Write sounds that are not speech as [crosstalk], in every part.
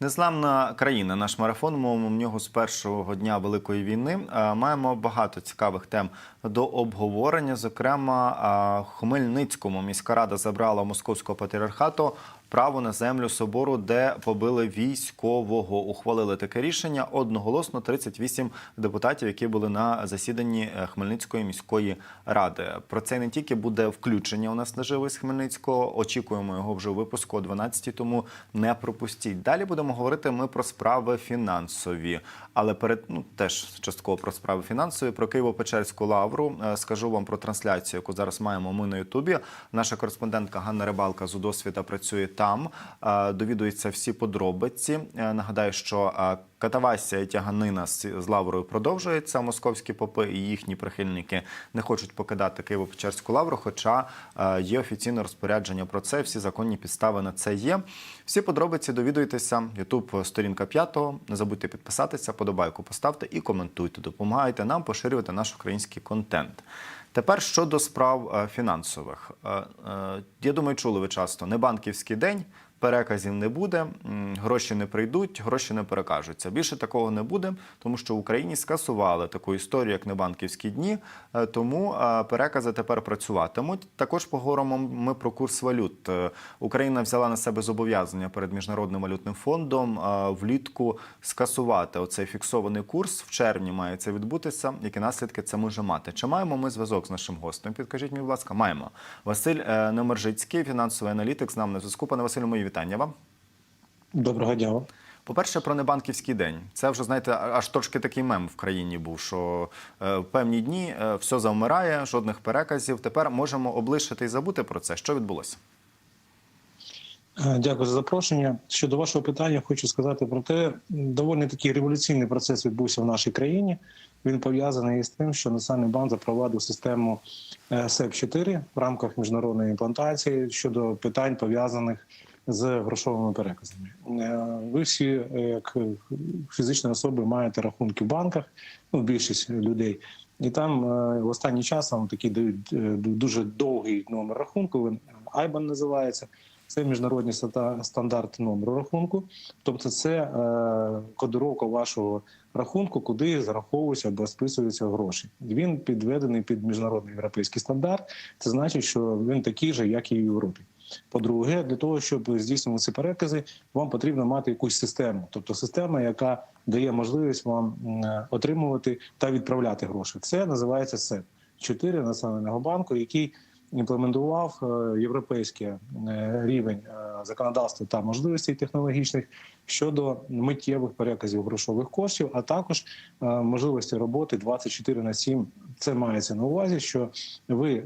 Незламна країна. Наш марафон Ми в нього з першого дня великої війни. Е, Маємо багато цікавих тем до обговорення. Зокрема, е, Хмельницькому міська рада забрала московського патріархату право на землю собору, де побили військового. Ухвалили таке рішення одноголосно 38 депутатів, які були на засіданні е, Хмельницької міської ради. Про це не тільки буде включення у нас наживо з Хмельницького. Очікуємо його вже у випуску о 12 тому не пропустіть. Далі будемо говорити ми про справи фінансові, але перед ну теж частково про справи фінансові. Про Києво-Печерську лавру Е, скажу вам про трансляцію, яку зараз маємо ми на Ютубі. Наша кореспондентка Ганна Рибалка з удосвіда працює там, е, довідується всі подробиці. Е, Нагадаю, що е, катавасія тяганина з лаврою продовжується. Московські попи і їхні прихильники не хочуть покидати Києво-Печерську лавру, хоча є офіційне розпорядження про це. Всі законні підстави на це є. Всі подробиці довідуйтеся. Ютуб сторінка п'ятого. Не забудьте підписатися, подобайку поставте і коментуйте. Допомагайте нам поширювати наш український контент. Тепер щодо справ е, фінансових. Е, е, Я думаю, чули ви часто не банківський день. Переказів не буде, гроші не прийдуть, гроші не перекажуться. Більше такого не буде, тому що в Україні скасували таку історію, як небанківські дні. е, Тому е, перекази тепер працюватимуть. Також поговоримо ми про курс валют. Е, Україна взяла на себе зобов'язання перед міжнародним валютним фондом влітку скасувати оцей фіксований курс. В червні має це відбутися. Які наслідки це може мати? Чи маємо ми зв'язок з нашим гостем? Підкажіть мені, будь ласка, маємо. Василь Немержицький, фінансовий аналітик, з нами на зв'язку. Пане Василю, мої вітання вам. Доброго дня. По-перше, про небанківський день. Це вже знаєте, аж трошки такий мем в країні був, що е, в певні дні е, все завмирає, жодних переказів. Тепер можемо облишити і забути про це. Що відбулося? Е, Дякую за запрошення. Щодо вашого питання, хочу сказати про те, доволі такий революційний процес відбувся в нашій країні. Він пов'язаний із тим, що Національний банк запровадив систему СЕП 4 в рамках міжнародної імплантації щодо питань пов'язаних з грошовими переказами. Е, Ви всі, е, як фізичні особи, маєте рахунки в банках, ну більшість людей. І там е, в останній час вам такий дають дуже довгий номер рахунку. Він IBAN називається. Це міжнародний ста- стандарт номеру рахунку, тобто це е, кодировка вашого рахунку, куди зараховуються або списуються гроші. Він підведений під міжнародний європейський стандарт. Це значить, що він такий же, як і в Європі. По-друге, для того, щоб здійснювати перекази, вам потрібно мати якусь систему, тобто система, яка дає можливість вам отримувати та відправляти гроші. Це називається СЕП 4 національного банку, який імплементував е, європейський е, рівень е, законодавства та можливостей технологічних щодо миттєвих переказів грошових коштів, а також можливості роботи 24 на 7. Це мається на увазі, що ви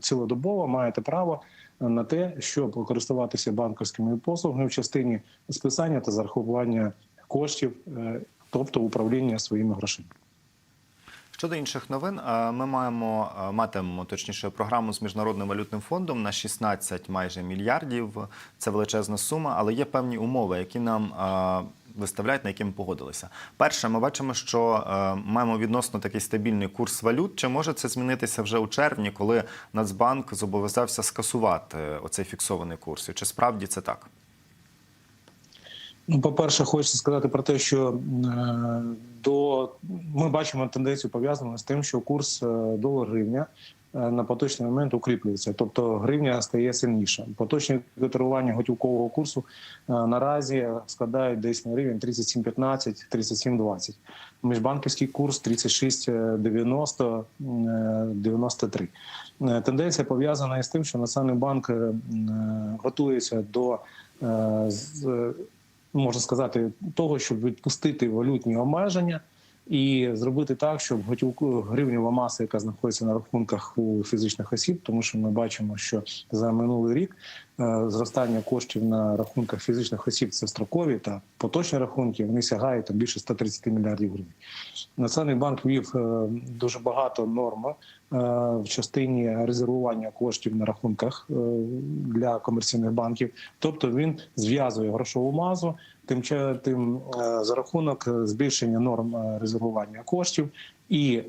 цілодобово маєте право на те, щоб користуватися банківськими послугами в частині списання та зарахування коштів, е, тобто управління своїми грошима. Щодо інших новин, е, ми маємо е, матимемо точніше програму з міжнародним валютним фондом на 16 майже мільярдів. Це величезна сума, але є певні умови, які нам виставляють, на які ми погодилися. Перше, ми бачимо, що е, маємо відносно такий стабільний курс валют. Чи може це змінитися вже у червні, коли Нацбанк зобов'язався скасувати оцей фіксований курс? І чи справді це так? Ну, по-перше, хочеться сказати про те, що е, до ми бачимо тенденцію пов'язану з тим, що курс е, долар гривня е, на поточний момент укріплюється, тобто гривня стає сильніша. Поточні котирування готівкового курсу е, наразі складають десь на рівень 37,15, 37,20. Міжбанківський курс 36,90, е, 93. Е, Тенденція пов'язана із тим, що Національний банк е, готується до е, можна сказати, того, щоб відпустити валютні обмеження і зробити так, щоб готівку гривнева маса, яка знаходиться на рахунках у фізичних осіб, тому що ми бачимо, що за минулий рік е, зростання коштів на рахунках фізичних осіб це строкові та поточні рахунки. Вони сягають там більше 130 мільярдів гривень. Національний банк ввів е, дуже багато норм в частині резервування коштів на рахунках е, для комерційних банків. Тобто він зв'язує грошову мазу тим тим е, за рахунок е, збільшення норм е, резервування коштів. І е,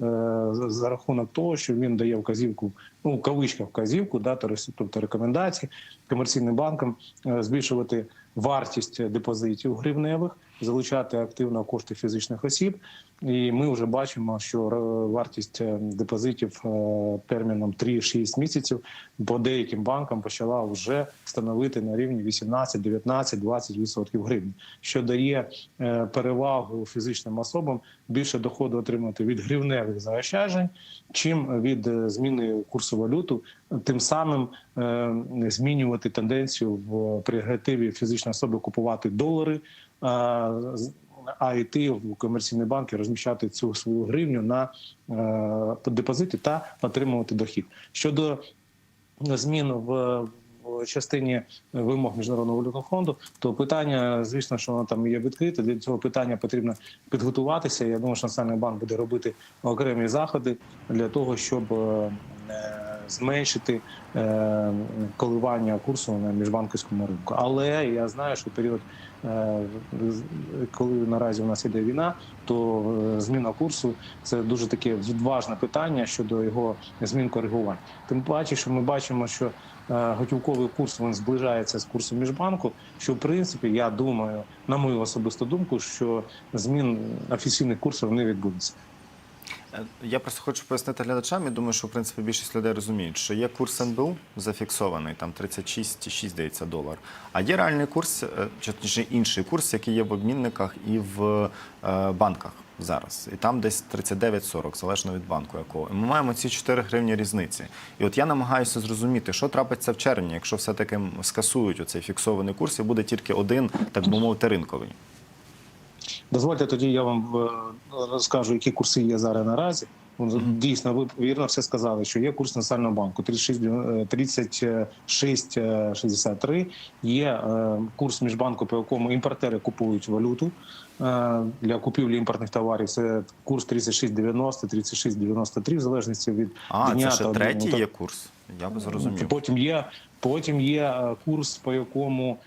за- рахунок того, що він дає вказівку ну, в кавичках вказівку, да, то тобто рекомендації комерційним банкам е, збільшувати вартість депозитів гривневих, залучати активно кошти фізичних осіб. І ми вже бачимо, що е, вартість е, депозитів е, терміном 3-6 місяців по деяким банкам почала вже становити на рівні 18, 19, 20 відсотків гривні, що дає перевагу фізичним особам більше доходу отримати від гривневих заощаджень, чим від зміни курсу валюту, тим самим змінювати тенденцію в прерогативі фізичної особи купувати долари. А, з- А йти в комерційні банки розміщати цю свою гривню на е, депозиті та отримувати дохід щодо змін в, частині вимог міжнародного валютного фонду, то питання, звісно, що воно там є відкрите. Для цього питання потрібно підготуватися. Я думаю, що національний банк буде робити окремі заходи для того, щоб е, е, зменшити е, коливання курсу на міжбанківському ринку. Але я знаю, що період, е, коли наразі у нас іде війна, то е, зміна курсу це дуже таке відважне питання щодо його змін коригувань. Тим паче, що ми бачимо, що готівковий курс він зближається з курсом міжбанку. Що в принципі, я думаю, на мою особисту думку, що змін офіційних курсів не відбудеться. Е, Я просто хочу пояснити глядачам. Я думаю, що в принципі більшість людей розуміють, що є курс НБУ зафіксований, там 36,6, здається, долар. А є реальний курс, е, чи інший курс, який є в обмінниках і в е, банках зараз. І там десь 39,40, залежно від банку якого. І ми маємо ці 4 гривні різниці. І от я намагаюся зрозуміти, що трапиться в червні, якщо все-таки скасують оцей фіксований курс і буде тільки один, так би мовити, ринковий. Дозвольте тоді я вам е, розкажу, які курси є зараз наразі. Ну, Дійсно, ви вірно все сказали, що є курс Національного банку 36, е, 36,63. Є е, курс міжбанку, по якому імпортери купують валюту е, для купівлі імпортних товарів. Це курс 36,90, 36,93, в залежності від А, дня це ще та третій є курс. Я би зрозумів. Потім є, потім є е, курс, по якому е,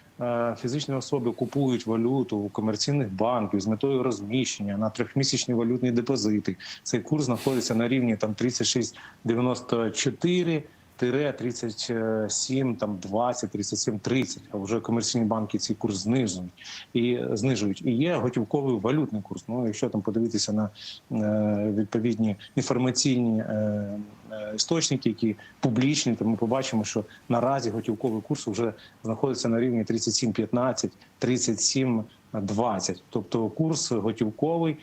фізичні особи купують валюту у комерційних банків з метою розміщення на трьохмісячні валютні депозити. Цей курс знаходиться на рівні там 36,94 37, там 20, 37, 30, а вже комерційні банки цей курс знижують і знижують. І є готівковий валютний курс. Ну, якщо там подивитися на е, відповідні інформаційні е, е, істочники, які публічні, то ми побачимо, що наразі готівковий курс вже знаходиться на рівні 37,15, 37,20. Тобто курс готівковий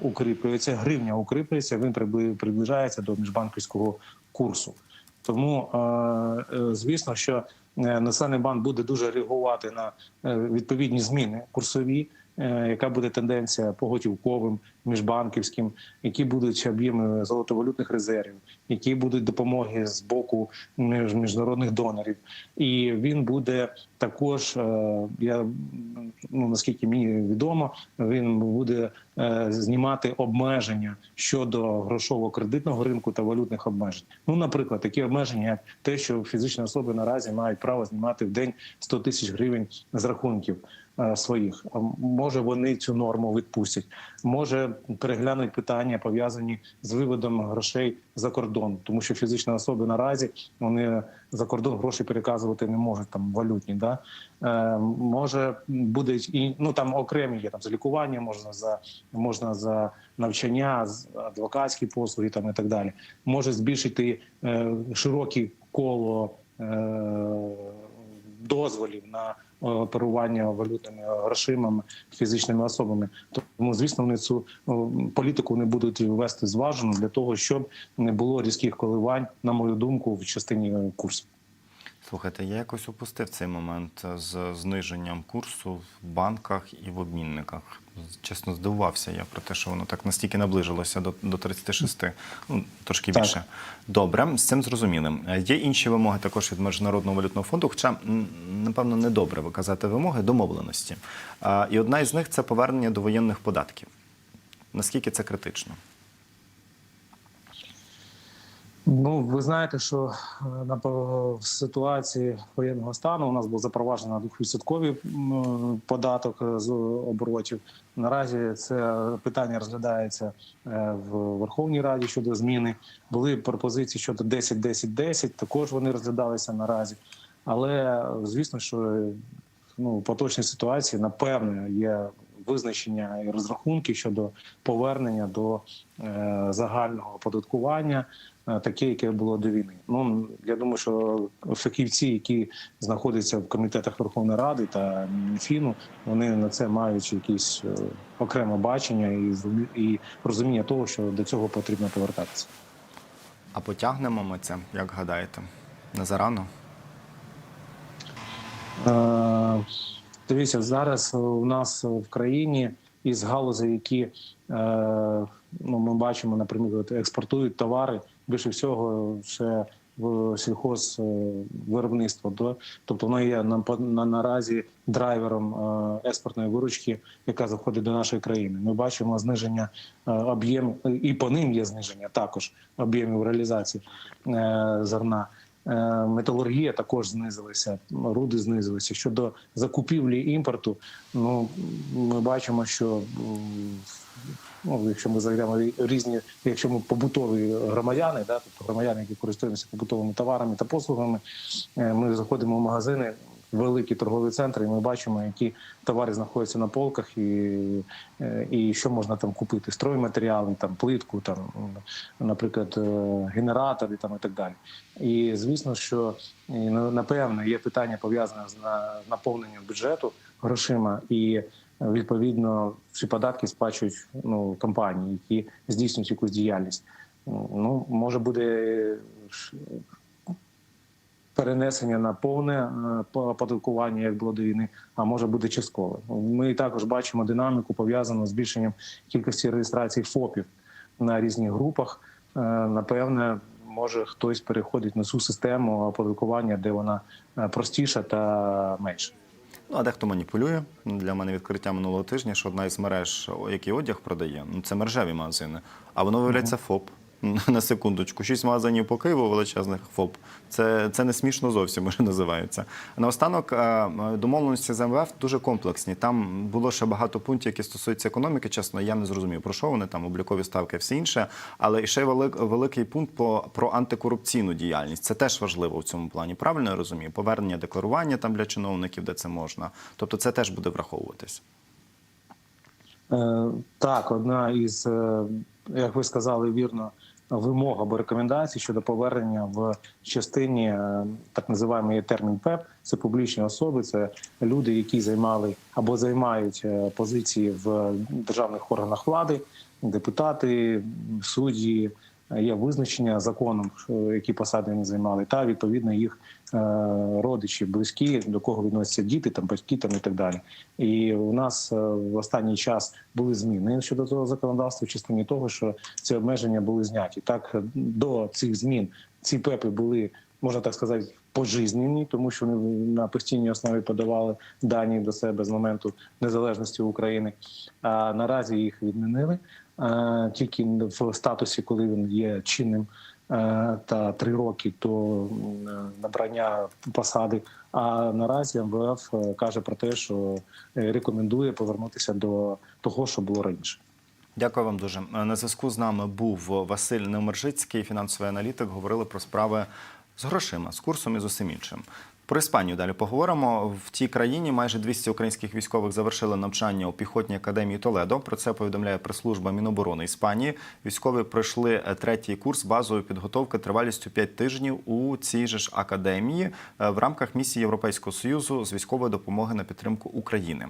укріплюється, гривня укріплюється, він прибли- приближається до міжбанківського курсу. Тому, е, е, звісно, що е, Національний банк буде дуже реагувати на відповідні зміни курсові, яка буде тенденція по готівковим, міжбанківським, які будуть об'єми золотовалютних резервів, які будуть допомоги з боку між- міжнародних донорів. І він буде також, е, я ну наскільки мені відомо, він буде е, знімати обмеження щодо грошово-кредитного ринку та валютних обмежень. Ну, наприклад, такі обмеження, як те, що фізичні особи наразі мають право знімати в день 100 тисяч гривень з рахунків е, своїх. А Може, вони цю норму відпустять. Може переглянуть питання пов'язані з виводом грошей за кордон, тому що фізичні особи наразі вони за кордон гроші переказувати не можуть там валютні. Да? Е, може буде і ну там окремі є там за лікування, можна за можна за навчання, адвокатські послуги там і так далі. Може збільшити е, широке коло е, дозволів на е, оперування валютними грошима фізичними особами. Тому, звісно, вони цю політику не будуть вести зважено для того, щоб не було різких коливань, на мою думку, в частині е, курсу. Слухайте, я якось упустив цей момент з зниженням курсу в банках і в обмінниках. Чесно, здивувався я про те, що воно так настільки наближилося до, до 36, ну трошки Так. більше. Добре, з цим зрозумілим. Е, Є інші вимоги також від Міжнародного валютного фонду, хоча напевно не добре виказати вимоги домовленості. І одна із них це повернення до воєнних податків. Наскільки це критично? Ну, ви знаєте, що е, на в ситуації воєнного стану у нас був запроваджено 2% податок е, з оборотів. Наразі це питання розглядається е, в Верховній Раді щодо зміни. Були пропозиції щодо 10-10-10, також вони розглядалися наразі. Але е, звісно, що е, ну, поточній ситуації напевне є визначення і розрахунки щодо повернення до е, загального оподаткування, е, таке, яке було до війни. Ну я думаю, що фахівці, які знаходяться в комітетах Верховної Ради та Мінфіну, вони на це мають якісь е, окреме бачення і, і розуміння того, що до цього потрібно повертатися. А потягнемо ми це, як гадаєте? Не зарано? Е, Дивіться, зараз у нас в країні із галузей, які е, ну, ми бачимо, наприклад, експортують товари, більше всього це сільхозвиробництво. да? Тобто воно є на, на наразі драйвером е, експортної виручки, яка заходить до нашої країни. Ми бачимо зниження е, об'єму, і по ним є зниження також об'ємів реалізації е, зерна. Е, Металургія також знизилася, руди знизилися. Щодо закупівлі імпорту, ну ми бачимо, що ну, якщо ми зайдемо різні, якщо ми побутові громадяни, да, тобто громадяни, які користуються побутовими товарами та послугами, е, ми заходимо в магазини. Великі торгові центри, і ми бачимо, які товари знаходяться на полках, і, е, і що можна там купити: стройматеріали, там плитку, там, наприклад, е, генератори там і так далі. І звісно, що ну, напевно є питання пов'язане з наповненням бюджету грошима, і відповідно ці податки сплачують ну, компанії, які здійснюють якусь діяльність. Ну може ш- перенесення на повне е, оподаткування, як було до війни, а може бути часткове. Ми також бачимо динаміку пов'язану з збільшенням кількості реєстрацій ФОПів на різних групах. Е, Напевне, може хтось переходить на цю систему оподаткування, де вона е, простіша та менша. Ну, а дехто маніпулює. Для мене відкриття минулого тижня, що одна із мереж, який одяг продає, ну це мережеві магазини. А воно виявляється ФОП. [laughs] На секундочку, шість магазинів по Києву величезних ФОП. Це, це не смішно зовсім вже називається. Наостанок домовленості з МВФ дуже комплексні. Там було ще багато пунктів, які стосуються економіки. Чесно, я не зрозумів, про що вони там облікові ставки, все інше. Але ще велик, великий пункт по про антикорупційну діяльність. Це теж важливо в цьому плані. Правильно я розумію? Повернення декларування там для чиновників, де це можна. Тобто, це теж буде враховуватись. Е, Так, одна із, е, як ви сказали вірно, вимог або рекомендацій щодо повернення в частині е, так називаємо термін ПЕП. Це публічні особи, це люди, які займали або займають е, позиції в державних органах влади, депутати, судді. Е, Є визначення законом, які посади вони займали, та відповідно їх е, родичі, близькі, до кого відносяться діти, там батьки там і так далі. І у нас е, в останній час були зміни щодо того законодавства в частині того, що ці обмеження були зняті. Так е, до цих змін ці пепи були, можна так сказати, пожизнені, тому що вони на постійній основі подавали дані до себе з моменту незалежності України. А наразі їх відмінили е, тільки в статусі, коли він є чинним. Е, Та три роки до е, набрання посади. А наразі МВФ е, каже про те, що рекомендує повернутися до того, що було раніше. Дякую вам дуже. На зв'язку з нами був Василь Невмержицький, фінансовий аналітик. Говорили про справи з грошима, з курсом і з усім іншим. Про Іспанію далі поговоримо. В тій країні майже 200 українських військових завершили навчання у піхотній академії Толедо. Про це повідомляє прес-служба Міноборони Іспанії. Військові пройшли третій курс базової підготовки тривалістю 5 тижнів у цій же ж академії е, в рамках місії Європейського союзу з військової допомоги на підтримку України.